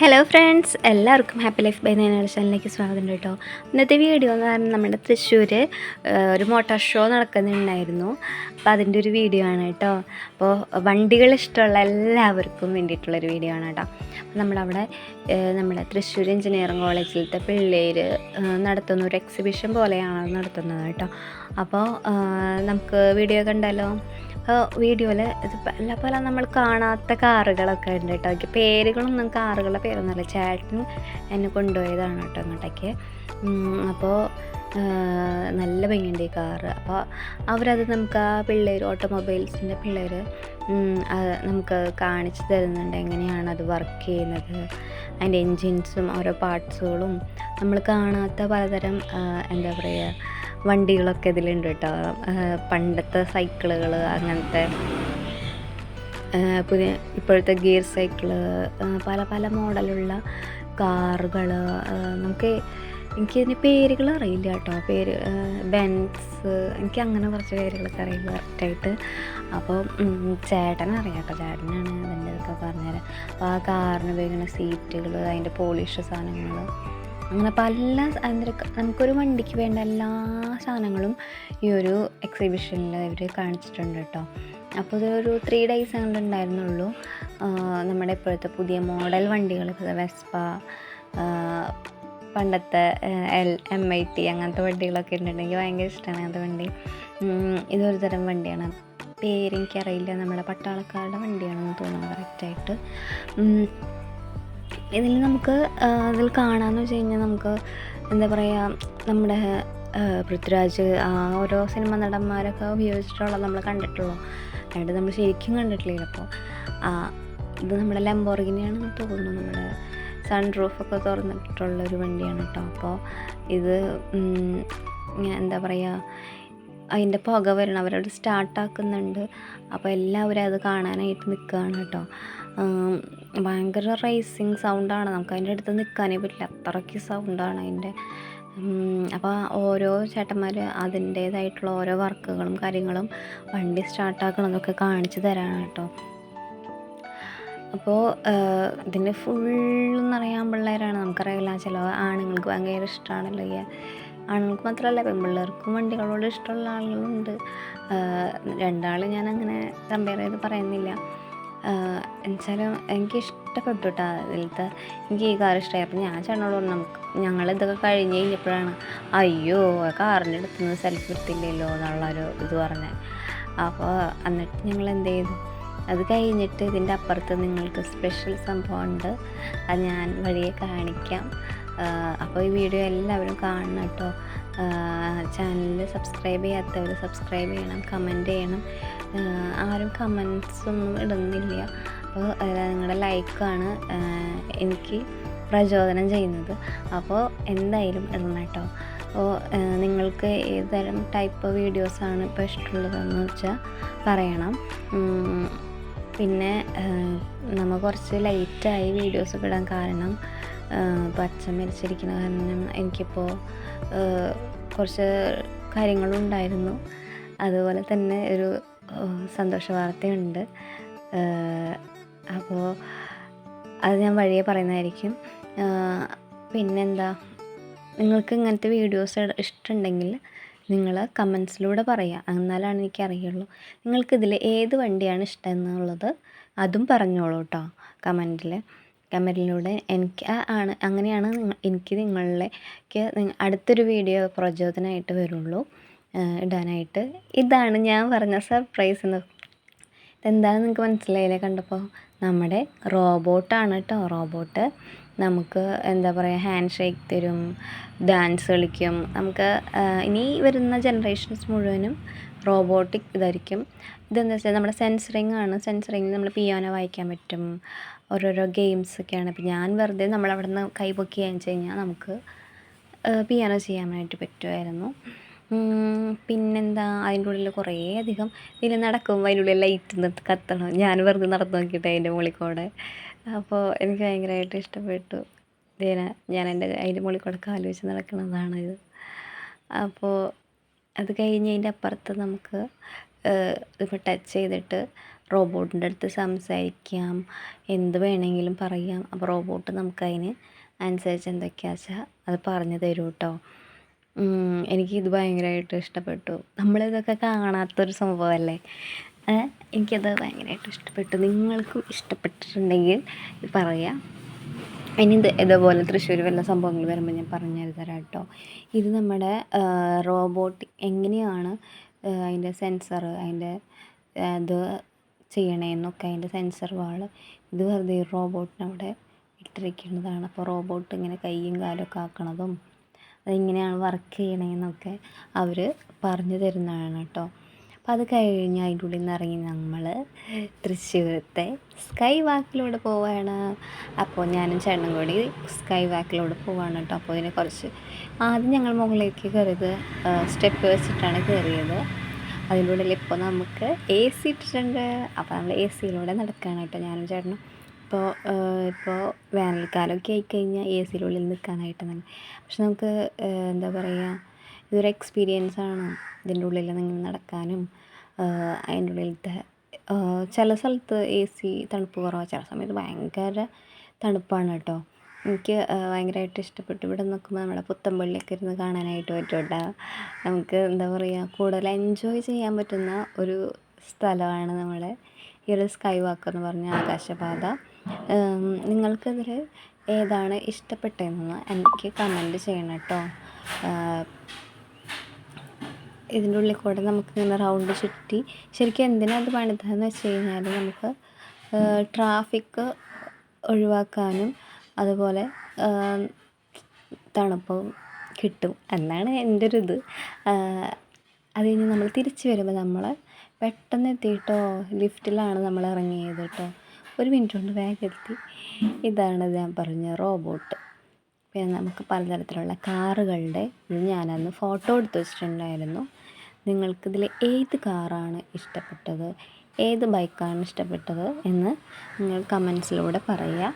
Hello friends എല്ലാവർക്കും happy life by നൈനാൾ ചാനലിലേക്ക് സ്വാഗതം കേട്ടോ. ഇന്നത്തെ വീഡിയോ എന്ന് പറഞ്ഞാൽ നമ്മുടെ തൃശ്ശൂർ ഒരു മോട്ടോർ ഷോ നടക്കുന്നുണ്ടായിരുന്നു. അപ്പോൾ അതിന്റെ ഒരു വീഡിയോ ആണ് കേട്ടോ. അപ്പോൾ വണ്ടികൾ ഇഷ്ടമുള്ള എല്ലാവർക്കും വേണ്ടിയിട്ടുള്ളൊരു വീഡിയോ ആണ് കേട്ടോ. അപ്പോൾ നമ്മളവിടെ നമ്മുടെ തൃശ്ശൂർ എഞ്ചിനീയറിംഗ് കോളേജിലത്തെ പിള്ളേർ നടത്തുന്ന ഒരു എക്സിബിഷൻ പോലെയാണ് നടത്തുന്നത് കേട്ടോ. അപ്പോൾ നമുക്ക് വീഡിയോ കണ്ടാലോ? വീഡിയോയിൽ ഇത് പല പല നമ്മൾ കാണാത്ത കാറുകളൊക്കെ ഉണ്ട് കേട്ടോ. എനിക്ക് പേരുകളൊന്നും കാറുകളുടെ പേരൊന്നുമല്ല. ചേട്ടൻ എന്നെ കൊണ്ടുപോയതാണ് കേട്ടോ അങ്ങോട്ടേക്ക്. അപ്പോൾ നല്ല ഭംഗിയുണ്ട് ഈ കാറ്. അപ്പോൾ അവരത് നമുക്ക് ആ പിള്ളേർ ഓട്ടോമൊബൈൽസിന്റെ പിള്ളേർ നമുക്ക് കാണിച്ചു തരുന്നുണ്ട്. എങ്ങനെയാണ് അത് വർക്ക് ചെയ്യുന്നത്? അതിന്റെ എൻജിൻസും ഓരോ പാർട്സുകളും നമ്മൾ കാണാത്ത പലതരം എന്താ പറയുക വണ്ടികളൊക്കെ ഇതിലുണ്ട് കേട്ടോ. പണ്ടത്തെ സൈക്കിളുകൾ അങ്ങനത്തെ പുതിയ ഇപ്പോഴത്തെ ഗിയർ സൈക്കിൾ പല പല മോഡലുള്ള കാറുകൾ നമുക്ക് എനിക്കിതിന് പേരുകൾ അറിയില്ല കേട്ടോ. പേര് ബെൻസ് എനിക്ക് അങ്ങനെ കുറച്ച് പേരുകളൊക്കെ അറിയില്ല കറക്റ്റായിട്ട്. അപ്പോൾ ചേട്ടൻ അറിയാം കേട്ടോ ചേട്ടനാണ് അതിന്റെ ഇതൊക്കെ പറഞ്ഞുതരാം. അപ്പോൾ ആ കാറിന് ഉപയോഗിക്കുന്ന സീറ്റുകൾ അതിന്റെ പോളിഷ് സാധനങ്ങൾ അങ്ങനെ പല നമുക്കൊരു വണ്ടിക്ക് വേണ്ട എല്ലാ സാധനങ്ങളും ഈ ഒരു എക്സിബിഷനിൽ ഇവർ കാണിച്ചിട്ടുണ്ട് കേട്ടോ. അപ്പോൾ ഇതൊരു ത്രീ ഡേയ്സ് അങ്ങനെ ഉണ്ടായിരുന്നുള്ളൂ. നമ്മുടെ ഇപ്പോഴത്തെ പുതിയ മോഡൽ വണ്ടികൾ വെസ്പ പണ്ടത്തെ എൽ എം ഐ ടി അങ്ങനത്തെ വണ്ടികളൊക്കെ ഉണ്ടെങ്കിൽ ഭയങ്കര ഇഷ്ടമാണ് അങ്ങനത്തെ വണ്ടി. ഇതൊരു തരം വണ്ടിയാണ്. പേര് എനിക്കറിയില്ല നമ്മുടെ പട്ടാളക്കാരുടെ വണ്ടിയാണെന്ന് തോന്നുന്നു കറക്റ്റായിട്ട് ഇതിൽ നമുക്ക് ഇതിൽ കാണാമെന്ന് വെച്ച് കഴിഞ്ഞാൽ നമുക്ക് എന്താ പറയുക നമ്മുടെ പൃഥ്വിരാജ് ആ ഓരോ സിനിമ നടന്മാരൊക്കെ ഉപയോഗിച്ചിട്ടുള്ള നമ്മൾ കണ്ടിട്ടുള്ളൂ. അതായത് നമ്മൾ ശരിക്കും കണ്ടിട്ടില്ല അപ്പോൾ ഇത് നമ്മുടെ ലംബോർഗിനിയാണെന്ന് തോന്നുന്നു. നമ്മുടെ സൺ റൂഫൊക്കെ തുറന്നിട്ടുള്ള ഒരു വണ്ടിയാണ് കേട്ടോ അപ്പോൾ ഇത് എന്താ പറയുക അതിന്റെ പുക വരണം അവരവിടെ സ്റ്റാർട്ടാക്കുന്നുണ്ട് അപ്പോൾ എല്ലാവരും അത് കാണാനായിട്ട് നിൽക്കുകയാണ് കേട്ടോ. ഭയങ്കര റേസിങ് സൗണ്ടാണ് നമുക്ക് അതിന്റെ അടുത്ത് നിൽക്കാനേ പറ്റില്ല. അത്രയ്ക്ക് സൗണ്ടാണ് അതിന്റെ. അപ്പോൾ ഓരോ ചേട്ടന്മാർ അതിന്റേതായിട്ടുള്ള ഓരോ വർക്കുകളും കാര്യങ്ങളും വണ്ടി സ്റ്റാർട്ടാക്കണതൊക്കെ കാണിച്ചു തരാണ് കേട്ടോ. അപ്പോൾ ഇതിന്റെ ഫുള്ളെന്ന് അറിയാൻ പിള്ളേരാണ്. നമുക്കറിയില്ല ചില ആണുങ്ങൾക്ക് ഭയങ്കര ഇഷ്ടമാണല്ലോ ഈ ആണുങ്ങൾക്ക് മാത്രമല്ല പെൺപിള്ളേർക്കും വണ്ടികളോട് ഇഷ്ടമുള്ള ആളുകളുണ്ട്. രണ്ടാൾ അങ്ങനെ കമ്പയർ ചെയ്ത് പറയുന്നില്ല. എന്നുവെച്ചാലും എനിക്ക് ഇഷ്ടപ്പെട്ടു കേട്ടോ അതിലത്തെ എനിക്ക് ഈ കാർ ഇഷ്ടമായി അപ്പം ഞാൻ ചേട്ടനോട് പറഞ്ഞു നമുക്ക് ഞങ്ങളിതൊക്കെ കഴിഞ്ഞ് കഴിഞ്ഞപ്പോഴാണ് അയ്യോ കാറിന്റെ അടുത്ത് നിന്ന് സെൽഫി എടുത്തില്ലല്ലോ എന്നുള്ളൊരു ഇത് പറഞ്ഞത്. അപ്പോൾ എന്നിട്ട് ഞങ്ങൾ എന്ത് ചെയ്തു? അത് കഴിഞ്ഞിട്ട് ഇതിന്റെ അപ്പുറത്ത് നിങ്ങൾക്ക് സ്പെഷ്യൽ സംഭവമുണ്ട് അത് ഞാൻ വഴിയെ കാണിക്കാം. അപ്പോൾ ഈ വീഡിയോ എല്ലാവരും കാണണം കേട്ടോ. ചാനൽ സബ്സ്ക്രൈബ് ചെയ്യാത്തവർ സബ്സ്ക്രൈബ് ചെയ്യണം കമന്റ് ചെയ്യണം. ആരും കമൻസ് ഒന്നും ഇടുന്നില്ല. അപ്പോൾ നിങ്ങളുടെ ലൈക്കാണ് എനിക്ക് പ്രചോദനം ചെയ്യുന്നത്. അപ്പോൾ എന്തായാലും ഇടണം കേട്ടോ. അപ്പോൾ നിങ്ങൾക്ക് ഏതുതരം ടൈപ്പ് വീഡിയോസാണ് ഇപ്പോൾ ഇഷ്ടമുള്ളതെന്ന് വെച്ചാൽ പറയണം. പിന്നെ നമ്മൾ കുറച്ച് ലൈറ്റായി വീഡിയോസ് ഇടാൻ കാരണം അച്ഛൻ മരിച്ചിരിക്കുന്ന കാരണം എനിക്കിപ്പോൾ കുറച്ച് കാര്യങ്ങളുണ്ടായിരുന്നു. അതുപോലെ തന്നെ ഒരു സന്തോഷ വാർത്തയുണ്ട്. അപ്പോൾ അത് ഞാൻ വഴിയെ പറയുന്നതായിരിക്കും. പിന്നെന്താ? നിങ്ങൾക്ക് ഇങ്ങനത്തെ വീഡിയോസ് ഇഷ്ടമുണ്ടെങ്കിൽ നിങ്ങൾ കമൻസിലൂടെ പറയുക എന്നാലാണ് എനിക്ക് നിങ്ങൾക്കിതിൽ ഏത് വണ്ടിയാണ് ഇഷ്ടം എന്നുള്ളത് അതും പറഞ്ഞോളൂ കേട്ടോ കമന്റിൽ കമന്റിലൂടെ എനിക്ക് ആണ് അങ്ങനെയാണ് എനിക്ക് നിങ്ങളിലേക്ക് അടുത്തൊരു വീഡിയോ പ്രചോദനമായിട്ട് വരുള്ളൂ. ഇടാനായിട്ട്. ഇതാണ് ഞാൻ പറഞ്ഞ സർപ്രൈസ് എന്ന്. ഇതെന്താണെന്ന് നിങ്ങൾക്ക് മനസ്സിലായില്ലേ കണ്ടപ്പോൾ നമ്മുടെ റോബോട്ടാണ് കേട്ടോ റോബോട്ട്. നമുക്ക് എന്താ പറയുക ഹാൻഡ് ഷേക്ക് തരും ഡാൻസ് കളിക്കും. നമുക്ക് ഇനി വരുന്ന ജനറേഷൻസ് മുഴുവനും റോബോട്ടിക് ഇതായിരിക്കും. ഇതെന്താ വെച്ചാൽ നമ്മുടെ സെൻസറിങ് ആണ്. സെൻസറിങ് നമ്മൾ പിയാനോ വായിക്കാൻ പറ്റും. ഓരോരോ ഗെയിംസൊക്കെയാണ് അപ്പോൾ ഞാൻ വെറുതെ നമ്മളവിടെ നിന്ന് കൈപൊക്കി വെച്ച് കഴിഞ്ഞാൽ നമുക്ക് പിയാനോ ചെയ്യാനായിട്ട് പറ്റുമായിരുന്നു പിന്നെന്താ? അതിന്റെ ഉള്ളിൽ കുറേ അധികം ഇതിൽ നടക്കുമ്പോൾ അതിന്റെ ഉള്ളിൽ ലൈറ്റ് കത്തണം. ഞാൻ വെറുതെ നടന്നു നോക്കിയിട്ട് അതിന്റെ മുകളിൽ കൂടെ. അപ്പോൾ എനിക്ക് ഭയങ്കരമായിട്ട് ഇഷ്ടപ്പെട്ടു. ഇതിനെ ഞാൻ എന്റെ അതിന്റെ മുകളിൽ കൂടെ വെച്ച് നടക്കുന്നതാണ് ഇത്. അപ്പോൾ അത് കഴിഞ്ഞ് അതിന്റെ അപ്പുറത്ത് നമുക്ക് ഇപ്പോൾ ടച്ച് ചെയ്തിട്ട് റോബോട്ടിന്റെ അടുത്ത് സംസാരിക്കാം. എന്ത് വേണമെങ്കിലും പറയാം. അപ്പോൾ റോബോട്ട് നമുക്കതിന് അനുസരിച്ച് എന്തൊക്കെയാ വെച്ചാൽ അത് പറഞ്ഞു തരും കേട്ടോ എനിക്കിത് ഭയങ്കരമായിട്ട് ഇഷ്ടപ്പെട്ടു. നമ്മളിതൊക്കെ കാണാത്തൊരു സംഭവമല്ലേ എനിക്കത് ഭയങ്കരമായിട്ട് ഇഷ്ടപ്പെട്ടു. നിങ്ങൾക്കും ഇഷ്ടപ്പെട്ടിട്ടുണ്ടെങ്കിൽ പറയാം. ഇനി ഇത് ഇതേപോലെ തൃശ്ശൂർ വല്ല സംഭവങ്ങൾ വരുമ്പോൾ ഞാൻ പറഞ്ഞു തരാം കേട്ടോ ഇത് നമ്മുടെ റോബോട്ട് എങ്ങനെയാണ് അതിന്റെ സെൻസർ അതിന്റെ ഇത് ചെയ്യണേന്നൊക്കെ അതിന്റെ സെൻസർ വാൾ ഇത് വെറുതെ റോബോട്ടിനവിടെ ഇട്ടിരിക്കുന്നതാണ്. അപ്പോൾ റോബോട്ട് ഇങ്ങനെ കൈയും കാലൊക്കെ ആക്കണതും അതെങ്ങനെയാണ് വർക്ക് ചെയ്യണമെന്നൊക്കെ അവർ പറഞ്ഞു തരുന്നതാണ് കേട്ടോ. അപ്പോൾ അത് കഴിഞ്ഞ് അതിന്റെ ഉള്ളിൽ നിന്ന് ഇറങ്ങി നമ്മൾ തൃശ്ശൂരത്തെ സ്കൈ വാക്കിലൂടെ പോവുകയാണ് അപ്പോൾ ഞാനും ചേട്ടനും കൂടി സ്കൈ വാക്കിലൂടെ പോവുകയാണ് കേട്ടോ. അപ്പോൾ ഇതിനെ കുറച്ച് ആദ്യം ഞങ്ങൾ മുകളിലേക്ക് കയറിയത് സ്റ്റെപ്പ് വെച്ചിട്ടാണ് കയറിയത്. ഉള്ളിൽ ഇപ്പോൾ നമുക്ക് എ സി ഇട്ടിട്ടുണ്ട്. അപ്പോൾ നമ്മൾ എ സിയിലൂടെ നടക്കാനായിട്ട് ഞാനും ചേട്ടനും. ഇപ്പോൾ ഇപ്പോൾ വേനൽക്കാലമൊക്കെ ആയിക്കഴിഞ്ഞാൽ എ സിയിലുള്ളിൽ നിൽക്കാനായിട്ട് നല്ല പക്ഷെ നമുക്ക് എന്താ പറയുക ഇതൊരു എക്സ്പീരിയൻസ് ആണ് ഇതിന്റെ ഉള്ളിൽ നിങ്ങൾ നടക്കാനും അതിന്റെ ഉള്ളിലത്തെ ചില സ്ഥലത്ത് എ സി തണുപ്പ് കുറവാണ് ചില സമയത്ത് ഭയങ്കര തണുപ്പാണ് കേട്ടോ. എനിക്ക് ഭയങ്കരമായിട്ട് ഇഷ്ടപ്പെട്ടു. ഇവിടെ നോക്കുമ്പോൾ നമ്മുടെ പുത്തമ്പള്ളിയൊക്കെ ഇരുന്ന് കാണാനായിട്ട് പറ്റും നമുക്ക് എന്താ പറയുക കൂടുതൽ എൻജോയ് ചെയ്യാൻ പറ്റുന്ന ഒരു സ്ഥലമാണ് നമ്മുടെ ഈ ഒരു സ്കൈ വാക്ക് എന്ന് പറഞ്ഞ ആകാശപാത. നിങ്ങൾക്കതിൽ ഏതാണ് ഇഷ്ടപ്പെട്ടതെന്ന് എനിക്ക് കമന്റ് ചെയ്യണം കേട്ടോ. ഇതിന്റെ ഉള്ളിൽ കൂടെ നമുക്ക് ഇങ്ങനെ റൗണ്ട് ചുറ്റി ശരിക്കും എന്തിനാണ് അത് പണിതെന്ന് വെച്ച് കഴിഞ്ഞാൽ നമുക്ക് ട്രാഫിക് ഒഴിവാക്കാനും അതുപോലെ തണുപ്പും കിട്ടും എന്നാണ് എന്റെ ഒരു ഇത് അത് കഴിഞ്ഞ് നമ്മൾ തിരിച്ച് വരുമ്പോൾ നമ്മൾ പെട്ടെന്ന് എത്തിയിട്ടോ ലിഫ്റ്റിലാണ് നമ്മൾ ഇറങ്ങിയത് കേട്ടോ ഒരു മിനിറ്റ് കൊണ്ട് വേഗം എത്തി. ഇതാണ് ഞാൻ പറഞ്ഞ റോബോട്ട്. പിന്നെ നമുക്ക് പലതരത്തിലുള്ള കാറുകളുടെ ഇത് ഞാനന്ന് ഫോട്ടോ എടുത്ത് വെച്ചിട്ടുണ്ടായിരുന്നു. നിങ്ങൾക്കിതിൽ ഏത് കാറാണ് ഇഷ്ടപ്പെട്ടത് ഏത് ബൈക്കാണ് ഇഷ്ടപ്പെട്ടത് എന്ന് നിങ്ങൾ കമൻസിലൂടെ പറയുക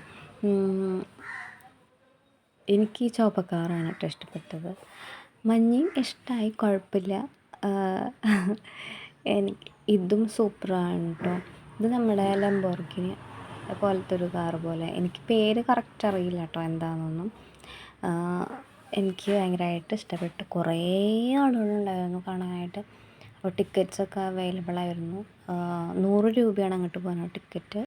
എനിക്ക് ചുവപ്പ കളറാണ് കേട്ടോ ഇഷ്ടപ്പെട്ടത്. മഞ്ഞയും ഇഷ്ടമായി കുഴപ്പമില്ല. എനിക്ക് ഇതും സൂപ്പറാണ് കേട്ടോ ഇത് നമ്മുടെ ലംബോർഗിനി പോലത്തെ ഒരു കാർ പോലെ. എനിക്ക് പേര് കറക്റ്റ് അറിയില്ല കേട്ടോ എന്താണെന്നൊന്നും എനിക്ക് ഭയങ്കരമായിട്ട് ഇഷ്ടപ്പെട്ടു. കുറേ ആളുകളുണ്ടായിരുന്നു കാണാനായിട്ട്. അപ്പോൾ ടിക്കറ്റ്സൊക്കെ അവൈലബിൾ ആയിരുന്നു. നൂറ് രൂപയാണ് അങ്ങോട്ട് പോകാനുള്ള ടിക്കറ്റ്